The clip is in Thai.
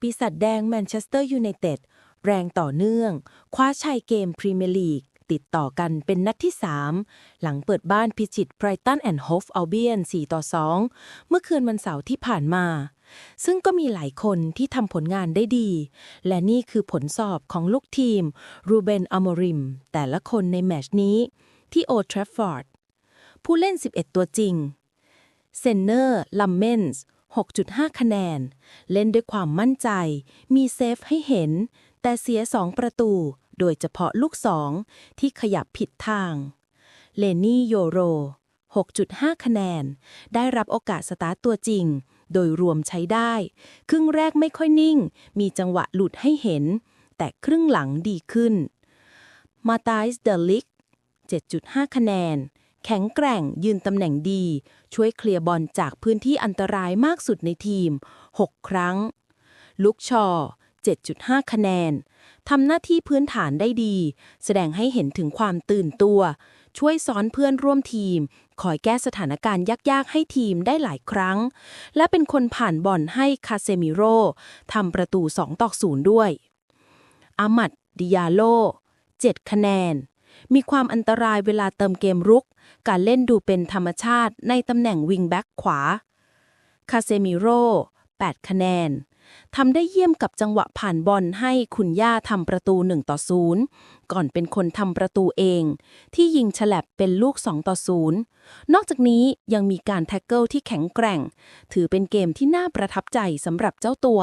ปีศาจแดงแมนเชสเตอร์ยูไนเต็ดแรงต่อเนื่อง คว้าชัยเกมพรีเมียร์ลีกติดต่อกันเป็นนัดที่ 3 หลังเปิดบ้านพิชิตไบรตันแอนด์โฮฟอัลเบียน 4 ต่อ 2 เมื่อคืนวันเสาร์ที่ผ่านมา ซึ่งก็มีหลายคนที่ทำผลงานได้ดี และนี่คือผลสอบของลูกทีม รูเบนอโมริม แต่ละคนในแมชนี้ ที่โอทรฟฟอร์ด ผู้เล่น 11 ตัวจริง เซนเนอร์ ลัมเมนส์ 6.5 คะแนน เล่นด้วยความมั่นใจ มีเซฟให้เห็น แต่เสีย 2 ประตู โดยเฉพาะลูก2ที่ขยับผิดทาง เลนี่โยโร 6.5 คะแนน ได้รับโอกาสสตาร์ตตัวจริง โดยรวมใช้ได้ ครึ่งแรกไม่ค่อยนิ่ง มีจังหวะหลุดให้เห็น แต่ครึ่งหลังดีขึ้น มาตาสเดลิก 7.5 คะแนน แข็งแกร่งยืนตำแหน่งดี ช่วยเคลียร์บอลจากพื้นที่อันตรายมากสุดในทีม 6 ครั้ง ลุกชอ 7.5 คะแนน ทำหน้าที่พื้นฐานได้ดี แสดงให้เห็นถึงความตื่นตัว ช่วยสอนเพื่อนร่วมทีม คอยแก้สถานการณ์ยาก ๆ ให้ทีมได้หลายครั้ง และเป็นคนผ่านบอลให้คาเซมิโร่ทำประตู 2 ต่อ 0 ด้วยอามัดดิยาโล 7 คะแนน มีความอันตรายเวลาเติมเกมรุก การเล่นดูเป็นธรรมชาติในตำแหน่งวิงแบ็กขวา คาเซมิโร่ 8 คะแนน ทำได้เยี่ยมกับจังหวะผ่านบอลให้คุณย่าทำประตู 1 ต่อ 0 ก่อนเป็นคนทำประตูเอง ที่ยิงฉลับเป็นลูก 2 ต่อ 0 นอกจากนี้ยังมีการแท็กเกิลที่แข็งแกร่ง ถือเป็นเกมที่น่าประทับใจสำหรับเจ้าตัว